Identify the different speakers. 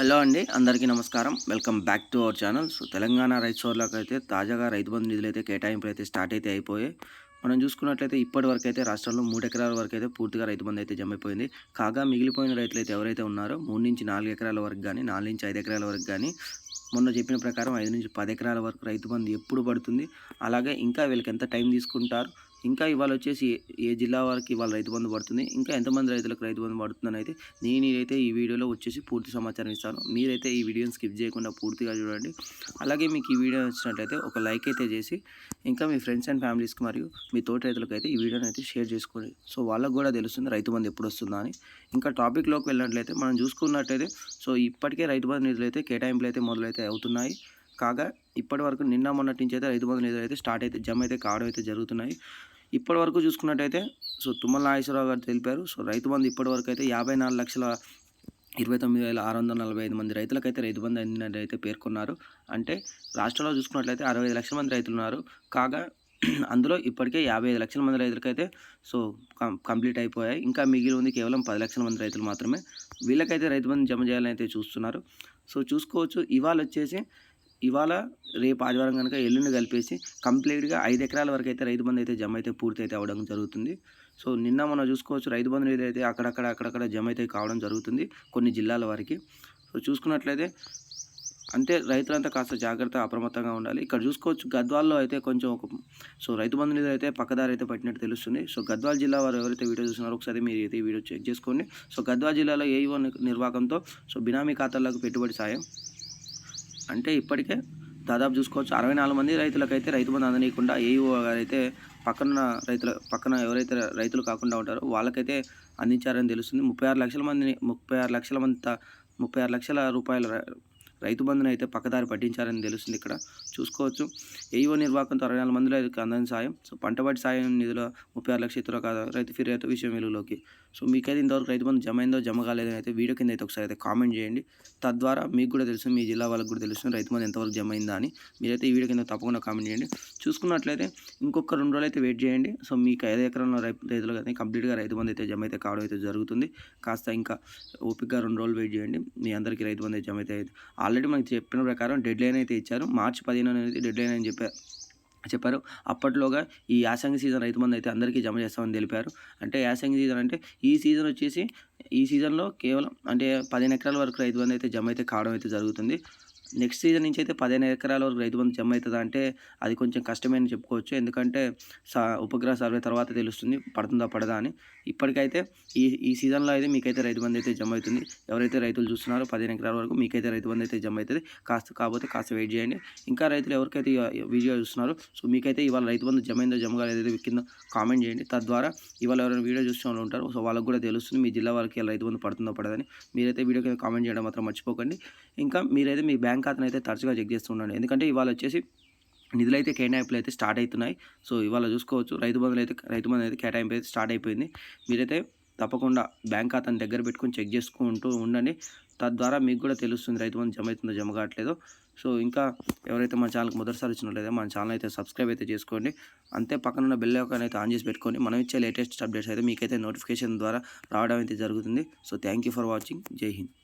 Speaker 1: Hello అండి అందరికీ నమస్కారం. Welcome back to our channel. So Telangana రైతు సోర్లకు అయితే తాజాగా రైతు బంధు నిధులు అయితే కేటాయింపులు అయితే స్టార్ట్ అయితే అయిపోయాయి మనం చూసుకున్నట్లయితే ఇప్పటి వరకు అయితే రాష్ట్రంలో మూడు ఎకరాల వరకు అయితే పూర్తిగా రైతు బంధు అయితే జమైపోయింది. కాగా మిగిలిపోయిన రైతులు అయితే ఎవరైతే ఉన్నారో మూడు నుంచి నాలుగు ఎకరాల వరకు కానీ నాలుగు నుంచి ఐదు ఎకరాల వరకు కానీ మొన్న చెప్పిన ప్రకారం ఐదు నుంచి పది ఎకరాల వరకు రైతు బంధు ఎప్పుడు పడుతుంది. అలాగే ఇంకా వీళ్ళకి ఎంత టైం తీసుకుంటారు ఇంకా ఇవాళ వచ్చేసి ఏ- జిల్లా వారికి ఇవాళ రైతు బంధు పడుతుంది ఇంకా ఎంతమంది రైతులకు రైతు బంధు పడుతుందని అయితే నేనైతే ఈ వీడియోలో వచ్చేసి పూర్తి సమాచారం ఇస్తాను. మీరైతే ఈ వీడియోని స్కిప్ చేయకుండా పూర్తిగా చూడండి. అలాగే మీకు ఈ వీడియో నచ్చినట్లయితే ఒక లైక్ అయితే చేసి ఇంకా మీ ఫ్రెండ్స్ అండ్ ఫ్యామిలీస్కి మరియు మీ తోటి రైతులకు అయితే ఈ వీడియోని అయితే షేర్ చేసుకోండి. సో వాళ్ళకు కూడా తెలుస్తుంది రైతు బంధు ఎప్పుడు వస్తుందా అని. ఇంకా టాపిక్లోకి వెళ్ళినట్లయితే మనం చూసుకున్నట్లయితే సో ఇప్పటికే రైతు బంధు నిధులు అయితే కేటాయింపులు అయితే మొదలైతే అవుతున్నాయి. కాగా ఇప్పటి వరకు నిన్న మొన్నటి నుంచి అయితే రైతు బంధు ఎదురైతే అయితే స్టార్ట్ అయితే జమ అయితే కావడం అయితే జరుగుతున్నాయి. ఇప్పటి వరకు చూసుకున్నట్టయితే సో తుమ్మల నాగేశ్వరరావు గారు తెలిపారు సో రైతు బంధు ఇప్పటి వరకు అయితే యాభై నాలుగు లక్షల ఇరవై తొమ్మిది వేల ఆరు వందల నలభై ఐదు మంది రైతులకైతే రైతు బంధు అందినట్టు అయితే పేర్కొన్నారు. అంటే రాష్ట్రంలో చూసుకున్నట్లయితే అరవై ఐదు లక్షల మంది రైతులు ఉన్నారు. కాగా అందులో ఇప్పటికే యాభై ఐదు లక్షల మంది రైతులకైతే సో కం కంప్లీట్ అయిపోయాయి. ఇంకా మిగిలి ఉంది కేవలం పది లక్షల మంది రైతులు మాత్రమే. వీళ్ళకైతే రైతు బంధు జమ చేయాలని అయితే చూస్తున్నారు. సో చూసుకోవచ్చు ఇవాళ వచ్చేసి ఇవాళ రేపు ఆదివారం కనుక ఎల్లుండి కలిపేసి కంప్లీట్గా ఐదు ఎకరాల వరకు అయితే రైతు బంధు అయితే జమ అయితే పూర్తి అయితే అవ్వడం జరుగుతుంది. సో నిన్న మనం చూసుకోవచ్చు రైతు బంధు ఏదైతే అయితే అక్కడక్కడ అక్కడక్కడ జమ అయితే కావడం జరుగుతుంది కొన్ని జిల్లాల వారికి. సో చూసుకున్నట్లయితే అంటే రైతులంతా కాస్త జాగ్రత్త అప్రమత్తంగా ఉండాలి. ఇక్కడ చూసుకోవచ్చు గద్వాల్లో అయితే కొంచెం ఒక సో రైతు బంధు నిధులు అయితే పక్కదారి అయితే పట్టినట్టు తెలుస్తుంది. సో గద్వాల్ జిల్లా వారు ఎవరైతే వీడియో చూస్తున్నారో ఒకసారి మీరు అయితే వీడియో చెక్ చేసుకోండి. సో గద్వాల్ జిల్లాలో ఏఈఓ నిర్వాహకంతో సో బినామీ ఖాతాలకు పెట్టుబడి సాయం. అంటే ఇప్పటికే దాదాపు చూసుకోవచ్చు. అరవై నాలుగు మంది రైతులకైతే రైతు బంధు అందనీయకుండా ఏఈఓ గారు అయితే పక్కన రైతుల పక్కన ఎవరైతే రైతులు కాకుండా ఉంటారో వాళ్ళకైతే అందించారని తెలుస్తుంది. ముప్పై ఆరు లక్షల మందిని ముప్పై ఆరు లక్షల మంది త- ముప్పై ఆరు లక్షల రూపాయల రైతు బంధుని అయితే పక్కదారి పట్టించారని తెలుస్తుంది ఇక్కడ. చూసుకోవచ్చు. ఏఈఓ నిర్వాహకంతో అరవై నాలుగు మంది రైతులకు అందని సాయం. సో పంటబడి సాయం నిధుల ముప్పై ఆరు లక్షల ఇతర కాదు రైతు ఫిర్యాదు విషయం వెలుగులోకి. సో మీకైతే ఇంతవరకు రైతు బంధు జమ అయిందో జమ కాలేదో అయితే వీడియో కింద అయితే ఒకసారి అయితే కామెంట్ చేయండి. తద్వారా మీకు కూడా తెలుసు మీ జిల్లా వాళ్ళకి కూడా తెలుసు రైతు బంధు ఎంతవరకు జమ అయిందా అని. మీరైతే ఈ వీడియో కింద తప్పకుండా కామెంట్ చేయండి. చూసుకున్నట్లయితే ఇంకొక రెండు రోజులు అయితే వెయిట్ చేయండి. సో మీకు ఐదు ఎకరంలో రైతు రైతులకు అయితే కంప్లీట్గా రైతు బంధు అయితే జమ అయితే కావడం అయితే జరుగుతుంది. కాస్త ఇంకా ఓపికగా రెండు రోజులు వెయిట్ చేయండి. మీ అందరికీ రైతు బంధు జమ అయితే ఆల్రెడీ మనకి చెప్పిన ప్రకారం డెడ్ లైన్ అయితే ఇచ్చారు. మార్చి పదిహేను అనేది డెడ్ లైన్ అని చెప్పారు చెప్పారు. అప్పట్లోగా ఈ యాసంగి సీజన్ రైతు మంది అయితే అందరికీ జమ చేస్తామని తెలిపారు. అంటే యాసంగి సీజన్ అంటే ఈ సీజన్ వచ్చేసి ఈ సీజన్లో కేవలం అంటే పదిహేను ఎకరాల వరకు రైతు బంధు అయితే జమ అయితే కావడం అయితే జరుగుతుంది. నెక్స్ట్ సీజన్ నుంచి అయితే పదిహేను ఎకరాల వరకు రైతు బంధు జమ అవుతుందా అంటే అది కొంచెం కష్టమే అని చెప్పుకోవచ్చు. ఎందుకంటే సా ఉపగ్రహ సర్వే తర్వాత తెలుస్తుంది పడుతుందా పడదా అని. ఇప్పటికైతే ఈ ఈ సీజన్లో అయితే మీకైతే రైతు బంధు అయితే జమ అవుతుంది. ఎవరైతే రైతులు చూస్తున్నారో పదిహేను ఎకరాల వరకు మీకైతే రైతు బంధు అయితే జమ అవుతుంది. కాస్త కాకపోతే కాస్త వెయిట్ చేయండి. ఇంకా రైతులు ఎవరికైతే వీడియో చూస్తున్నారో సో మీకైతే ఇవాళ రైతు బంధు జమ అయిందో జమ కాలేదో కింద కామెంట్ చేయండి. తద్వారా ఇవాళ ఎవరైనా వీడియో చూసిన వాళ్ళు ఉంటారు సో వాళ్ళకి కూడా తెలుస్తుంది మీ జిల్లా వాళ్ళకి రైతు బంధు పడుతుందో పడదని మీరైతే వీడియో కింద కామెంట్ చేయడం మాత్రం మర్చిపోకండి. ఇంకా మీరైతే మీ బ్యాంక్ ఖాతాను అయితే తరచుగా చెక్ చేస్తూ ఎందుకంటే ఇవాళ వచ్చేసి నిధులు అయితే కేటాయింపులు అయితే స్టార్ట్ అవుతున్నాయి. సో ఇవాళ చూసుకోవచ్చు రైతు బంధువులు అయితే రైతు బంధువులు అయితే కేటాయింపు అయితే స్టార్ట్ అయిపోయింది. మీరైతే తప్పకుండా బ్యాంక్ ఖాతాను దగ్గర పెట్టుకొని చెక్ చేసుకుంటూ ఉండండి. తద్వారా మీకు కూడా తెలుస్తుంది రైతు బంధు జమ అవుతుందో జమ కావట్లేదో. సో ఇంకా ఎవరైతే మన ఛానల్కి మొదటిసారి వచ్చినట్లయితే మన ఛానల్ అయితే సబ్స్క్రైబ్ అయితే చేసుకోండి. అంతే పక్కన ఉన్న బెల్ ఐకాన్ అయితే ఆన్ చేసి పెట్టుకోండి. మనం ఇచ్చే లేటెస్ట్ అప్డేట్స్ అయితే మీకైతే నోటిఫికేషన్ ద్వారా రావడం అయితే జరుగుతుంది. So thank you for watching. Jai Hind.